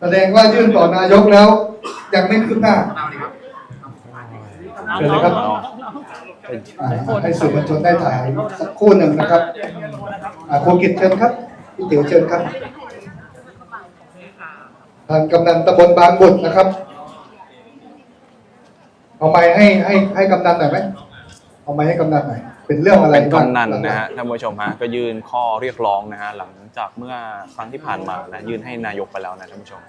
แสดงว่ายื่นต่อนายกแล้ว ยังไม่คืบหน้าเชิญเลยครับอ่าให้สื่อมวลชนได้ถ่ายสักครู่หนึ่งนะครับอ่าครูกิจเชิญครับพี่ติ๋วเชิญครับ ทางกำนันตำบลบางบุตรนะครับเอาไม้ให้ให้ให้กำนันหน่อยไหมเอาไม้ให้กำนันหน่อย เป็นเรื่องอะไรเป็นบ้างกำนันนะฮะท่านผู้ชมฮะก็ยื่นข้อเรียกร้องนะฮะหลังจากเมื่อครั้งที่ผ่านมานะยื่นให้นายกไปแล้วนะท่านผู้ชม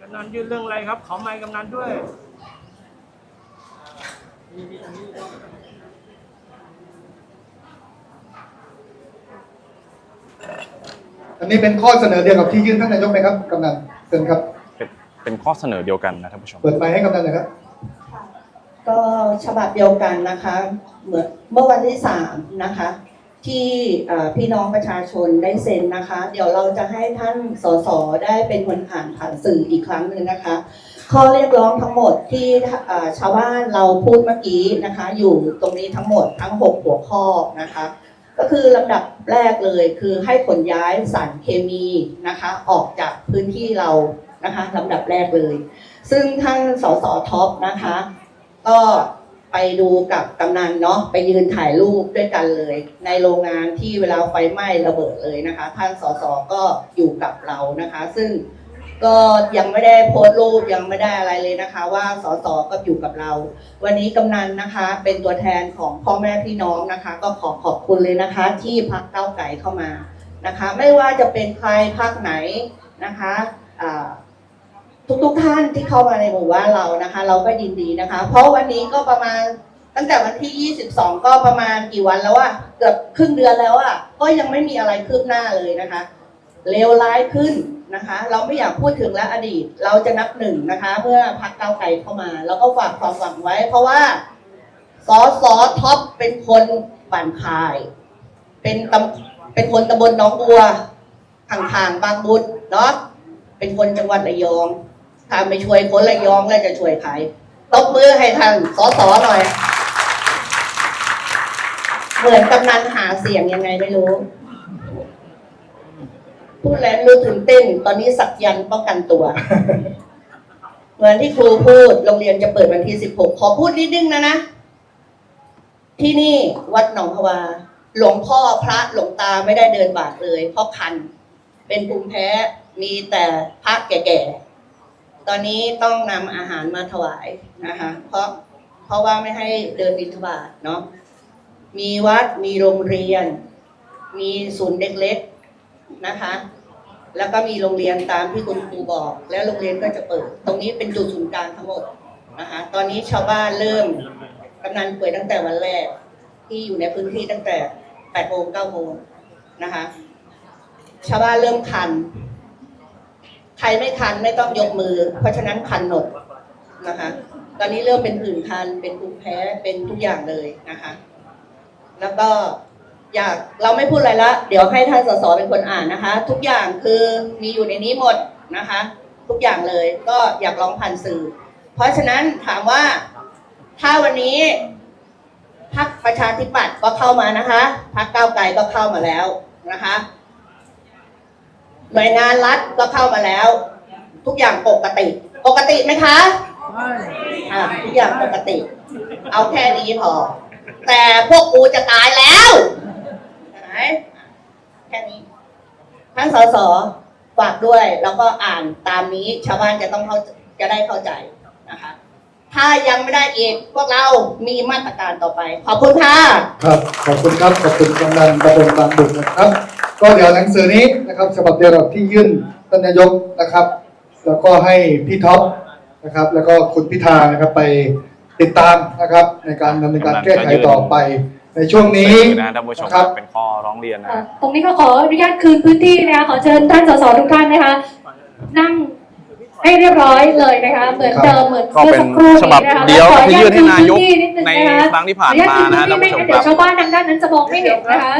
กำนันยื่นเรื่องอะไรครับ ขอไม้กำนันด้วยอันนี้เป็นข้อเสนอเดียวกับที่ยื่นท่านนายกไหมครับกำนันเชิญครับ เป็นเป็นข้อเสนอเดียวกันนะท่านผู้ชม เปิดไมค์ให้กำนันหน่อยครับ ก็ฉบับเดียวกันนะคะเหมือนเมื่อวันที่สามนะคะ ที่พี่น้องประชาชนได้เซ็นนะคะ เดี๋ยวเราจะให้ท่านสสได้เป็นคนอ่านผ่านสื่ออีกครั้งหนึ่งนะคะ ข้อเรียกร้องทั้งหมดที่ชาวบ้านเราพูดเมื่อกี้นะคะ อยู่ตรงนี้ทั้งหมดทั้ง 6 หัวข้อนะคะ ก็คือลำดับแรกเลยคือให้ขนย้ายสารเคมีนะคะ ออกจากพื้นที่เรานะคะลำดับแรกเลย ซึ่งท่านสสท็อปนะคะ ก็ไปดูกับกำนันเนาะไปยืนถ่ายรูปด้วยกันเลย ในโรงงานที่เวลาไฟไหม้ระเบิดเลยนะคะ ท่านสสก็อยู่กับเรานะคะ ซึ่งก็ยังไม่ได้โพสต์รูปยังไม่ได้อะไรเลยนะคะ ว่าสสก็อยู่กับเรา วันนี้กำนันนะคะ เป็นตัวแทนของพ่อแม่พี่น้องนะคะ ก็ขอขอบคุณเลยนะคะ ที่พักเก้าไก่เข้ามานะคะ ไม่ว่าจะเป็นใครพักไหนนะคะอ่า ทุกๆท่านที่เข้ามาในหมู่บ้านเรานะคะ เราก็ยินดีนะคะ เพราะวันนี้ก็ประมาณตั้งแต่วันที่ 22 ก็ประมาณกี่วันแล้วอะเกือบครึ่งเดือนแล้วอะก็ยังไม่มีอะไรคืบหน้าเลยนะคะเลวร้ายขึ้นนะคะ เราไม่อยากพูดถึงแล้วอดีต เราจะนับหนึ่งนะคะ เมื่อพักเก้าไกลเข้ามา แล้วก็ฝากความหวังไว้ เพราะว่าสอสอท็อปเป็นคนบั่นคาย เป็นตำเป็นคนตำบลหน้องบัวห่างๆบางบุตรเนาะเป็นคนจังหวัดระยอง ถ้าไม่ช่วยคนระยองแล้วจะช่วยใครตบมือให้ทางสอสอหน่อย เหมือนกำนันหาเสียงยังไงไม่รู้พูดแล้วรู้ถึงเต้น ตอนนี้สักยันป้องกันตัวเหมือนที่ครูพูดโรงเรียนจะเปิดวันที่สิบหกขอพูดนิดนึงนะนะ ที่นี่วัดหนองพวา หลวงพ่อพระหลวงตาไม่ได้เดินบาทเลย เพราะคัน เป็นภูมิแพ้มีแต่พระแก่ๆ ตอนนี้ต้องนำอาหารมาถวายนะคะเพราะเพราะว่าไม่ให้เดินบิณฑบาตเนาะมีวัดมีโรงเรียน มีศูนย์เด็กเล็กนะคะ แล้วก็มีโรงเรียนตามที่คุณครูบอก แล้วโรงเรียนก็จะเปิด ตรงนี้เป็นจุดศูนย์กลางทั้งหมดนะคะตอนนี้ชาวบ้านเริ่มกำนันป่วยตั้งแต่วันแรก ที่อยู่ในพื้นที่ตั้งแต่8โมง9โมงนะคะชาวบ้านเริ่มคัน ใครไม่คันไม่ต้องยกมือ เพราะฉะนั้นคันหนดนะคะ ตอนนี้เริ่มเป็นผื่นคันเป็นภูมิแพ้เป็นทุกอย่างเลยนะคะ แล้วก็อยากเราไม่พูดอะไรละ เดี๋ยวให้ท่านสสเป็นคนอ่านนะคะ ทุกอย่างคือมีอยู่ในนี้หมดนะคะ ทุกอย่างเลยก็อยากร้องผ่านสื่อ เพราะฉะนั้นถามว่าถ้าวันนี้พรรคประชาธิปัตย์ก็เข้ามานะคะพรรคก้าวไกลก็เข้ามาแล้วนะคะ หน่วยงานรัฐก็เข้ามาแล้ว ทุกอย่างปกติ ปกติไหมคะอ่าทุกอย่างปกติ เอาแค่นี้พอ แต่พวกกูจะตายแล้วเห็นไหมแค่นี้ท่านสสฝากด้วยแล้วก็อ่านตามนี้ชาวบ้านจะต้องเข้าจะได้เข้าใจนะคะ ถ้ายังไม่ได้อีกพวกเรามีมาตรการต่อไป ขอบคุณค่ะ ครับ ขอบคุณครับ ขอบคุณกำนันตำบลบางบุตรนะครับ ก็เดี๋ยวหนังสือนี้นะครับฉบับเดียวกับที่ยื่นท่านนายกนะครับ แล้วก็ให้พี่ท็อปนะครับ แล้วก็คุณพิธานะครับไปติดตามนะครับ ในการดำเนินการแก้ไขต่อไป ในช่วงนี้สื่อนะท่านผู้ชมนะครับเป็นข้อร้องเรียนนะค่ะตรงนี้ก็ขออนุญาตคืนพื้นที่นะคะขอเชิญท่านสสทุกท่านนะคะ นั่งให้เรียบร้อยเลยนะคะเหมือนเดิมเหมือนก็เมื่อเป็นสักครู่ฉบับนี้นะคะเดียวกับที่ยื่นให้นายกขออญตคืพื้ที่ดงในนะคะครั้งที่ผ่านขออญตมานะคืท่านพื้ผู้ชมไงั้เดี๋คยวรับชาวบ้านทางด้านนั้นจะมองไม่เห็นนะคะ